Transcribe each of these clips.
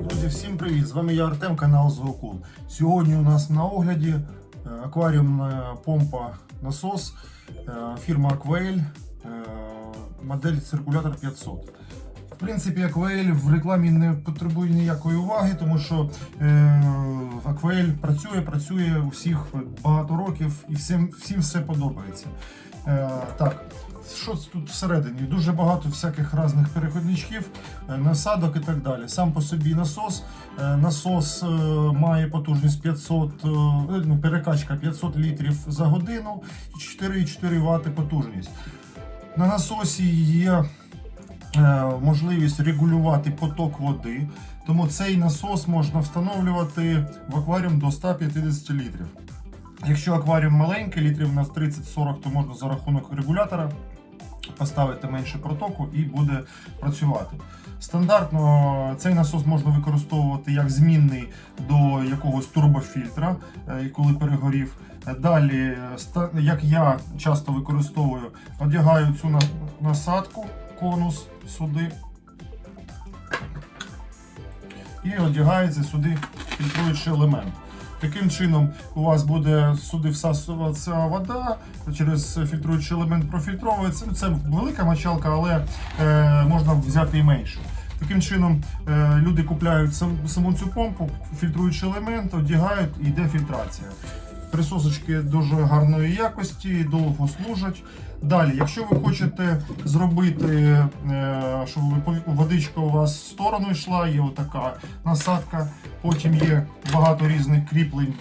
Друзі, всім привіт! З вами я Артем, канал Зоокул. Сьогодні у нас на огляді е, акваріумна помпа насос е, фірма е, модель циркулятор 500. В принципі, Aquael в рекламі не потребує ніякої уваги, тому що е, Aquael працює, працює у всіх багато років і всім, всім все подобається. Е, так, що тут всередині? Дуже багато всяких різних переходничків, е, насадок і так далі. Сам по собі насос. Е, Насос е, має потужність 500, е, ну, перекачка 500 літрів за годину і 4,4 Вт потужність. На насосі є можливість регулювати поток води, тому цей насос можна встановлювати в акваріум до 150 літрів. Якщо акваріум маленький, літрів на 30-40, то можна за рахунок регулятора поставити менше протоку і буде працювати. Стандартно цей насос можна використовувати як змінний до якогось турбофільтра, е, коли перегорів. Далі, е, як я часто використовую, одягаю цю насадку, конус сюди. І одягається сюди фільтруючий елемент. Таким чином у вас буде сюди всасуватися вода, через фільтруючий елемент профільтровується. Ну, Це велика мочалка, але е, можна взяти і менше. Таким чином е, люди купляють сам, саму цю помпу, фільтруючий елемент, одягають і йде фільтрація. Присосочки дуже гарної якості, довго служать. Далі, якщо ви хочете зробити, е, щоб водичка у вас в сторону йшла, є отака насадка. Потім є багато різних кріплень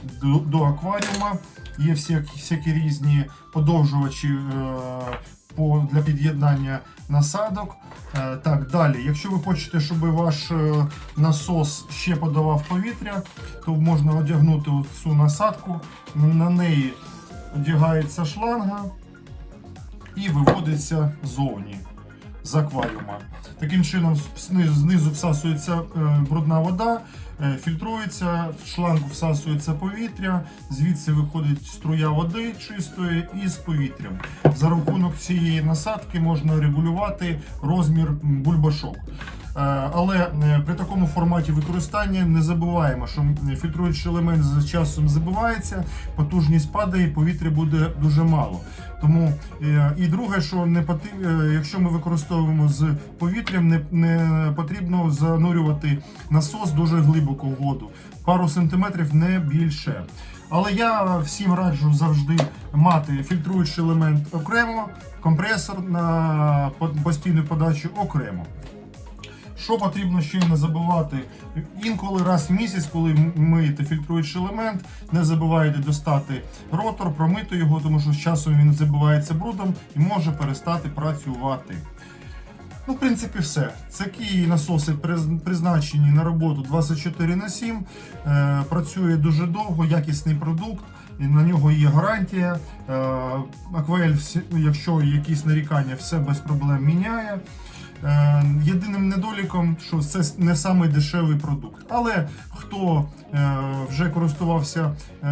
до, акваріума, є всякі, всякі різні подовжувачі е, для під'єднання насадок. Е, так, далі, якщо ви хочете, щоб ваш е, насос ще подавав повітря, то можна одягнути цю насадку. На неї одягається шланга і виводиться зовні з акваріума. Таким чином знизу, всасується е, брудна вода, е, фільтрується, в шлангу всасується повітря, звідси виходить струя води чистої і з повітрям. За рахунок цієї насадки можна регулювати розмір бульбашок. Е, Але е, при такому форматі використання не забуваємо, що фільтруючий елемент з часом забивається, потужність падає, повітря буде дуже мало. Тому е, і друге, що не е, якщо ми використовуємо з повітрям, не, не потрібно занурювати насос дуже глибоко в воду, пару сантиметрів не більше. Але я всім раджу завжди мати фільтруючий елемент окремо, компресор на по- постійну подачу окремо. Що потрібно ще не забувати? Інколи раз в місяць, коли миєте фільтруючий елемент, не забувайте достати ротор, промити його, тому що з часом він забивається брудом і може перестати працювати. Ну, в принципі, все. Такі насоси призначені на роботу 24 на 7. Е, працює дуже довго, якісний продукт. На нього є гарантія. Е, Акваель, всі- якщо якісь нарікання, все без проблем міняє. Е, Єдиним недоліком, що це не самий дешевий продукт. Але хто е, вже користувався е,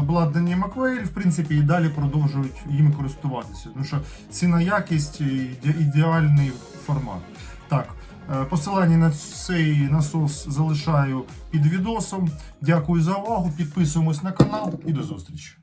обладнанням Aquail, в принципі, і далі продовжують їм користуватися. Тому що ціна якість ідеальний формат. Так, е, посилання на цей насос залишаю під відосом. Дякую за увагу. Підписуємось на канал і до зустрічі.